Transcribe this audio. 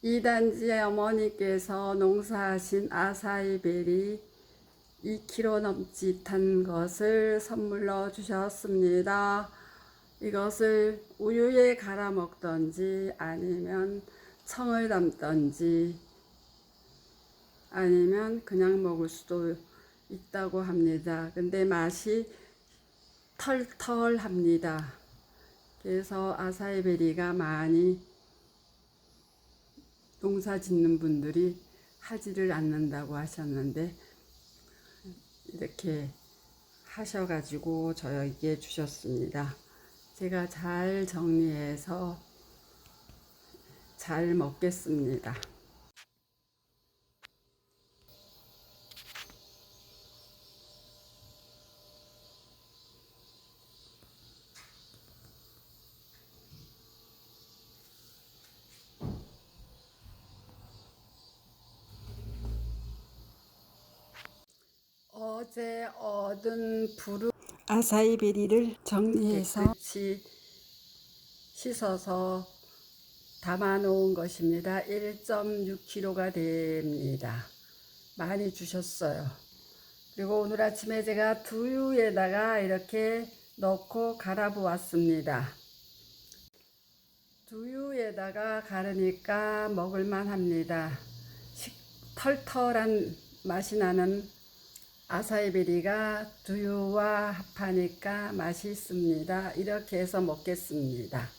이단지의 어머니께서 농사하신 아사이베리 2kg 넘짓 한 것을 선물로 주셨습니다. 이것을 우유에 갈아 먹던지 아니면 청을 담던지 아니면 그냥 먹을 수도 있다고 합니다. 근데 맛이 털털합니다. 그래서 아사이베리가 많이 농사 짓는 분들이 하지를 않는다고 하셨는데 이렇게 하셔가지고 저에게 주셨습니다. 제가 잘 정리해서 잘 먹겠습니다. 어제 얻은 부르 아사이베리를 정리해서 씻어서 담아 놓은 것입니다. 1.6kg가 됩니다. 많이 주셨어요. 그리고 오늘 아침에 제가 두유에다가 이렇게 넣고 갈아 보았습니다. 두유에다가 갈으니까 먹을만 합니다. 식, 털털한 맛이 나는 아사이베리가 두유와 합하니까 맛있습니다. 이렇게 해서 먹겠습니다.